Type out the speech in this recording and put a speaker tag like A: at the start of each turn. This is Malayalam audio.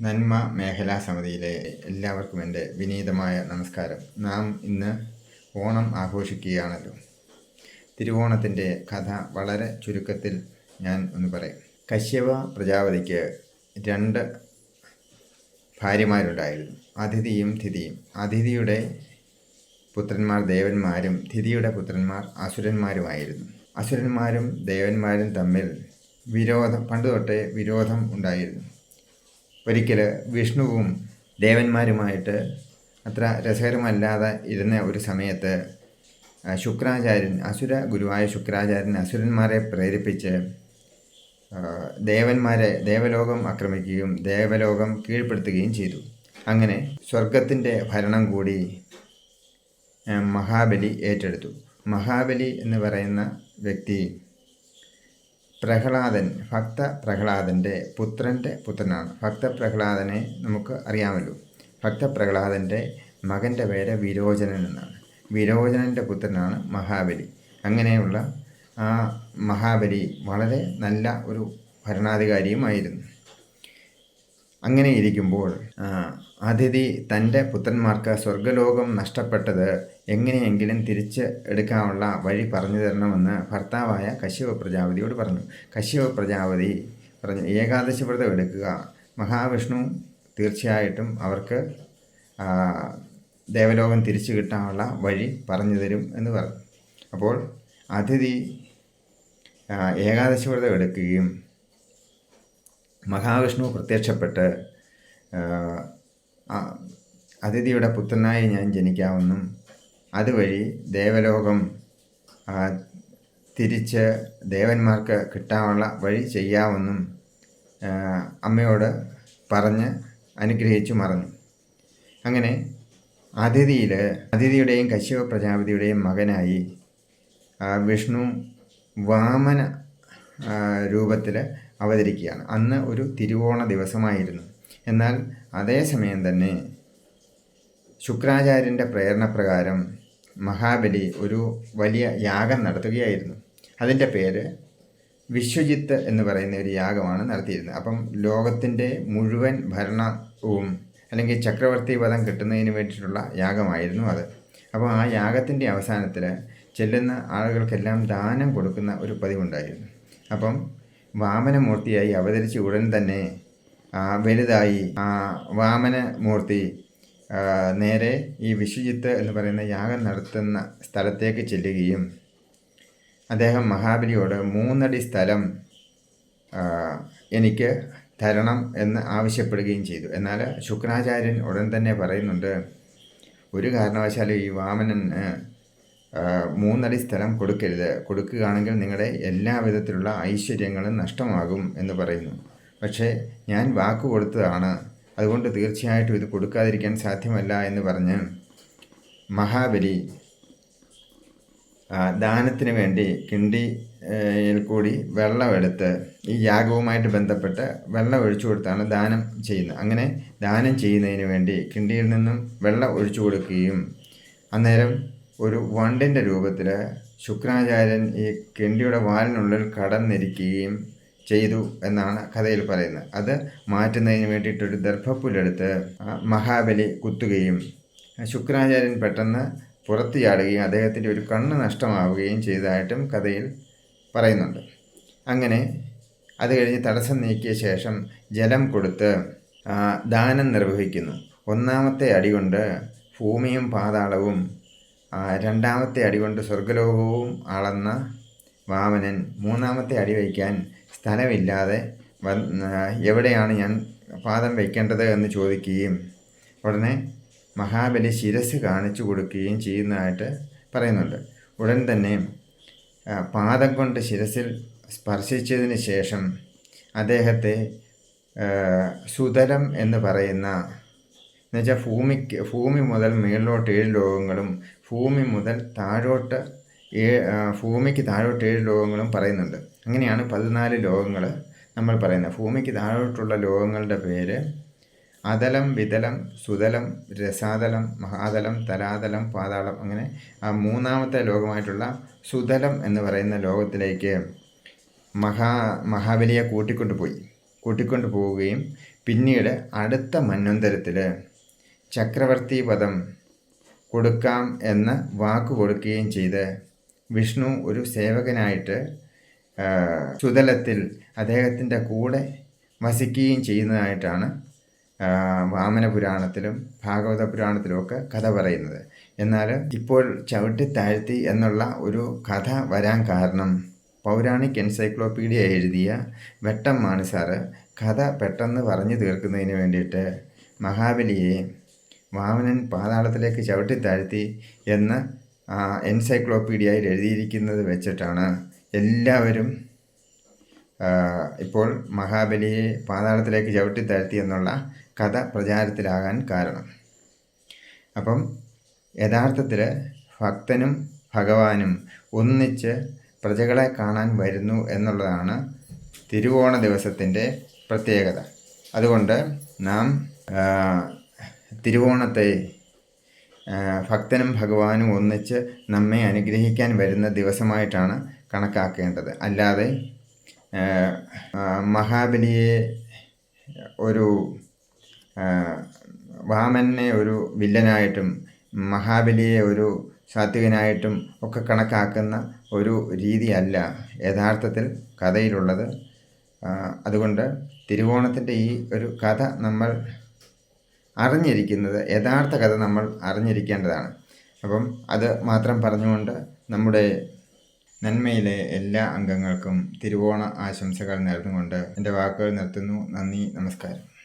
A: നന്മ മേഖലാ സമിതിയിലെ എല്ലാവർക്കും എന്റെ വിനീതമായ നമസ്കാരം. നാം ഇന്ന് ഓണം ആഘോഷിക്കുകയാണല്ലോ. തിരുവോണത്തിന്റെ കഥ വളരെ ചുരുക്കത്തിൽ ഞാൻ ഒന്ന് പറയാം. കശ്യപ പ്രജാപതിക്ക് രണ്ട് ഭാര്യമാരുണ്ടായിരുന്നു. അതിഥിയും തിഥിയും. അതിഥിയുടെ പുത്രന്മാർ ദേവന്മാരും തിഥിയുടെ പുത്രന്മാർ അസുരന്മാരുമായിരുന്നു. അസുരന്മാരും ദേവന്മാരും തമ്മിൽ വിരോധം പണ്ട് തൊട്ടേ വിരോധം ഉണ്ടായിരുന്നു. ഒരിക്കൽ വിഷ്ണുവും ദേവന്മാരുമായിട്ട് അത്ര രസകരമല്ലാതെ ഇരുന്ന ഒരു സമയത്ത് ശുക്രാചാര്യൻ അസുര ഗുരുവായ ശുക്രാചാര്യൻ അസുരന്മാരെ പ്രേരിപ്പിച്ച് ദേവന്മാരെ ദേവലോകം ആക്രമിക്കുകയും ദേവലോകം കീഴ്പ്പെടുത്തുകയും ചെയ്തു. അങ്ങനെ സ്വർഗത്തിന്റെ ഭരണം കൂടി മഹാബലി ഏറ്റെടുത്തു. മഹാബലി എന്ന് പറയുന്ന വ്യക്തി പ്രഹ്ലാദൻ ഭക്ത പ്രഹ്ലാദന്റെ പുത്രന്റെ പുത്രനാണ്. ഭക്ത പ്രഹ്ലാദനെ നമുക്ക് അറിയാമല്ലോ. ഭക്ത പ്രഹ്ലാദന്റെ മകന്റെ പേര് വിരോചനൻ എന്നാണ്. വിരോചനന്റെ പുത്രനാണ് മഹാബലി. അങ്ങനെയുള്ള ആ മഹാബലി വളരെ നല്ല ഒരു ഭരണാധികാരിയുമായിരുന്നു. അങ്ങനെ ഇരിക്കുമ്പോൾ അതിഥി തന്റെ പുത്രന്മാർക്ക് സ്വർഗലോകം നഷ്ടപ്പെട്ടത് എങ്ങനെയെങ്കിലും തിരിച്ച് എടുക്കാനുള്ള വഴി പറഞ്ഞു തരണമെന്ന് ഭർത്താവായ കശ്യപ പ്രജാപതിയോട് പറഞ്ഞു. കശ്യപ പ്രജാപതി പറഞ്ഞു ഏകാദശി വ്രതം എടുക്കുക. മഹാവിഷ്ണു തീർച്ചയായിട്ടും അവർക്ക് ദേവലോകം തിരിച്ചു കിട്ടാനുള്ള വഴി പറഞ്ഞു തരും എന്ന് പറഞ്ഞു. അപ്പോൾ അതിഥി ഏകാദശി വ്രതം എടുക്കുകയും മഹാവിഷ്ണു പ്രത്യക്ഷപ്പെട്ട് അതിഥിയുടെ പുത്രനായി ഞാൻ ജനിക്കാമെന്നും അതുവഴി ദേവലോകം തിരിച്ച് ദേവന്മാർക്ക് കിട്ടാനുള്ള വഴി ചെയ്യാമെന്നും അമ്മയോട് പറഞ്ഞ് അനുഗ്രഹിച്ചു മറന്നു. അങ്ങനെ അതിഥിയിൽ അതിഥിയുടെയും കശ്യപ പ്രജാപതിയുടെയും മകനായി വിഷ്ണു വാമന രൂപത്തിൽ അവതരിക്കുകയാണ്. അന്ന് ഒരു തിരുവോണ ദിവസമായിരുന്നു. എന്നാൽ അതേസമയം തന്നെ ശുക്രാചാര്യന്റെ പ്രേരണപ്രകാരം മഹാബലി ഒരു വലിയ യാഗം നടത്തുകയായിരുന്നു. അതിന്റെ പേര് വിശ്വജിത്ത് എന്ന് പറയുന്ന ഒരു യാഗമാണ് നടത്തിയിരുന്നത്. അപ്പം ലോകത്തിന്റെ മുഴുവൻ ഭരണവും അല്ലെങ്കിൽ ചക്രവർത്തി പദം കിട്ടുന്നതിന് വേണ്ടിയിട്ടുള്ള യാഗമായിരുന്നു അത്. അപ്പോൾ ആ യാഗത്തിന്റെ അവസാനത്തിൽ ചെല്ലുന്ന ആളുകൾക്കെല്ലാം ദാനം കൊടുക്കുന്ന ഒരു പതിവുണ്ടായിരുന്നു. അപ്പം വാമനമൂർത്തിയായി അവതരിച്ച ഉടൻ തന്നെ വലുതായി. വാമനമൂർത്തി. മൂർത്തി നേരെ ഈ വിശ്വജിത്ത് എന്ന് പറയുന്ന യാഗം നടത്തുന്ന സ്ഥലത്തേക്ക് ചെല്ലുകയും അദ്ദേഹം മഹാബലിയോട് മൂന്നടി സ്ഥലം എനിക്ക് തരണം എന്ന് ആവശ്യപ്പെടുകയും ചെയ്തു. എന്നാൽ ശുക്രാചാര്യൻ ഉടൻ തന്നെ പറയുന്നുണ്ട് ഒരു കാരണവശാലും ഈ വാമനന് മൂന്നടി സ്ഥലം കൊടുക്കരുത്. കൊടുക്കുകയാണെങ്കിൽ നിങ്ങളുടെ എല്ലാ വിധത്തിലുള്ള ഐശ്വര്യങ്ങളും നഷ്ടമാകും എന്ന് പറയുന്നു. പക്ഷേ ഞാൻ വാക്ക് കൊടുത്തതാണ്. അതുകൊണ്ട് തീർച്ചയായിട്ടും ഇത് കൊടുക്കാതിരിക്കാൻ സാധ്യമല്ല എന്ന് പറഞ്ഞ് മഹാബലി ദാനത്തിന് വേണ്ടി കിണ്ടിയിൽ കൂടി വെള്ളമെടുത്ത് ഈ യാഗവുമായിട്ട് ബന്ധപ്പെട്ട് വെള്ളം ഒഴിച്ചു കൊടുത്താണ് ദാനം ചെയ്യുന്നത്. അങ്ങനെ ദാനം ചെയ്യുന്നതിന് വേണ്ടി കിണ്ടിയിൽ നിന്നും വെള്ളം ഒഴിച്ചു കൊടുക്കുകയും അന്നേരം ഒരു വണ്ടിന്റെ രൂപത്തിൽ ശുക്രാചാര്യൻ ഈ കിണ്ടിയുടെ വാലിനുള്ളിൽ കടന്നിരിക്കുകയും ചെയ്തു എന്നാണ് കഥയിൽ പറയുന്നത്. അത് മാറ്റുന്നതിന് വേണ്ടിയിട്ടൊരു ദർഭപ്പുല്ലെടുത്ത് മഹാബലി കുത്തുകയും ശുക്രാചാര്യൻ പെട്ടെന്ന് പുറത്ത് ചാടുകയും അദ്ദേഹത്തിന്റെ ഒരു കണ്ണ് നഷ്ടമാവുകയും ചെയ്തതായിട്ടും കഥയിൽ പറയുന്നുണ്ട്. അങ്ങനെ അത് കഴിഞ്ഞ് തടസ്സം നീക്കിയ ശേഷം ജലം കൊടുത്ത് ദാനം നിർവഹിക്കുന്നു. ഒന്നാമത്തെ അടി കൊണ്ട് ഭൂമിയും പാതാളവും രണ്ടാമത്തെ അടി കൊണ്ട് സ്വർഗലോകവും അളന്ന വാമനൻ മൂന്നാമത്തെ അടി വയ്ക്കാൻ സ്ഥലമില്ലാതെ എവിടെയാണ് ഞാൻ പാദം വയ്ക്കേണ്ടത് എന്ന് ചോദിക്കുകയും ഉടനെ മഹാബലി ശിരസ് കാണിച്ചു കൊടുക്കുകയും ചെയ്യുന്നതായിട്ട് പറയുന്നുണ്ട്. ഉടൻ തന്നെ പാദം കൊണ്ട് ശിരസിൽ സ്പർശിച്ചതിന് ശേഷം അദ്ദേഹത്തെ സുതലം എന്ന് പറയുന്ന എന്നുവെച്ചാൽ ഭൂമിക്ക് ഭൂമി മുതൽ മേളിലോട്ട് ഏഴ് ലോകങ്ങളും ഭൂമി മുതൽ താഴോട്ട് ഏ ഭൂമിക്ക് താഴോട്ട് ഏഴ് ലോകങ്ങളും പറയുന്നുണ്ട്. അങ്ങനെയാണ് പതിനാല് ലോകങ്ങൾ നമ്മൾ പറയുന്നത്. ഭൂമിക്ക് താഴോട്ടുള്ള ലോകങ്ങളുടെ പേര് അതലം വിതലം സുതലം രസാതലം മഹാതലം തലാതലം പാതാളം അങ്ങനെ ആ മൂന്നാമത്തെ ലോകമായിട്ടുള്ള സുതലം എന്ന് പറയുന്ന ലോകത്തിലേക്ക് മഹാ മഹാബലിയെ കൂട്ടിക്കൊണ്ടു പോയി. കൂട്ടിക്കൊണ്ടു പോവുകയും പിന്നീട് അടുത്ത മന്വന്തരത്തിൽ ചക്രവർത്തി പദം കൊടുക്കാം എന്ന് വാക്ക് കൊടുക്കുകയും ചെയ്ത് വിഷ്ണു ഒരു സേവകനായിട്ട് ചുതലത്തിൽ അദ്ദേഹത്തിന്റെ കൂടെ വസിക്കുകയും ചെയ്യുന്നതായിട്ടാണ് വാമന പുരാണത്തിലും ഭാഗവത പുരാണത്തിലും ഒക്കെ കഥ പറയുന്നത്. എന്നാൽ ഇപ്പോൾ ചവിട്ടി താഴ്ത്തി എന്നുള്ള ഒരു കഥ വരാൻ കാരണം പൗരാണിക് എൻസൈക്ലോപ്പീഡിയ എഴുതിയ വെട്ടം മാണിസാറ് കഥ പെട്ടെന്ന് പറഞ്ഞു തീർക്കുന്നതിന് വേണ്ടിയിട്ട് മഹാബലിയെ വാമനൻ പാതാളത്തിലേക്ക് ചവിട്ടി താഴ്ത്തി എന്ന് എൻസൈക്ലോപ്പീഡിയയിൽ എഴുതിയിരിക്കുന്നത് വെച്ചിട്ടാണ് എല്ലാവരും ഇപ്പോൾ മഹാബലിയെ പാതാളത്തിലേക്ക് ചവിട്ടി താഴ്ത്തി എന്നുള്ള കഥ പ്രചാരത്തിലാകാൻ കാരണം. അപ്പം യഥാർത്ഥത്തിൽ ഭക്തനും ഭഗവാനും ഒന്നിച്ച് പ്രജകളെ കാണാൻ വരുന്നു എന്നുള്ളതാണ് തിരുവോണ ദിവസത്തിന്റെ പ്രത്യേകത. അതുകൊണ്ട് നാം തിരുവോണത്തെ ഭക്തനും ഭഗവാനും ഒന്നിച്ച് നമ്മെ അനുഗ്രഹിക്കാൻ വരുന്ന ദിവസമായിട്ടാണ് കണക്കാക്കേണ്ടത്. അല്ലാതെ മഹാബലിയെ ഒരു വാമനെ ഒരു വില്ലനായിട്ടും മഹാബലിയെ ഒരു സാത്വികനായിട്ടും ഒക്കെ കണക്കാക്കുന്ന ഒരു രീതിയല്ല യഥാർത്ഥത്തിൽ കഥയിലുള്ളത്. അതുകൊണ്ട് തിരുവോണത്തിന്റെ ഈ ഒരു കഥ നമ്മൾ അറിഞ്ഞിരിക്കുന്നത് യഥാർത്ഥ കഥ നമ്മൾ അറിഞ്ഞിരിക്കേണ്ടതാണ്. അപ്പം അത് മാത്രം പറഞ്ഞുകൊണ്ട് നമ്മുടെ നന്മയിലെ എല്ലാ അംഗങ്ങൾക്കും തിരുവോണ ആശംസകൾ നേർന്നുകൊണ്ട് എന്റെ വാക്കുകൾ നിർത്തുന്നു. നന്ദി നമസ്കാരം.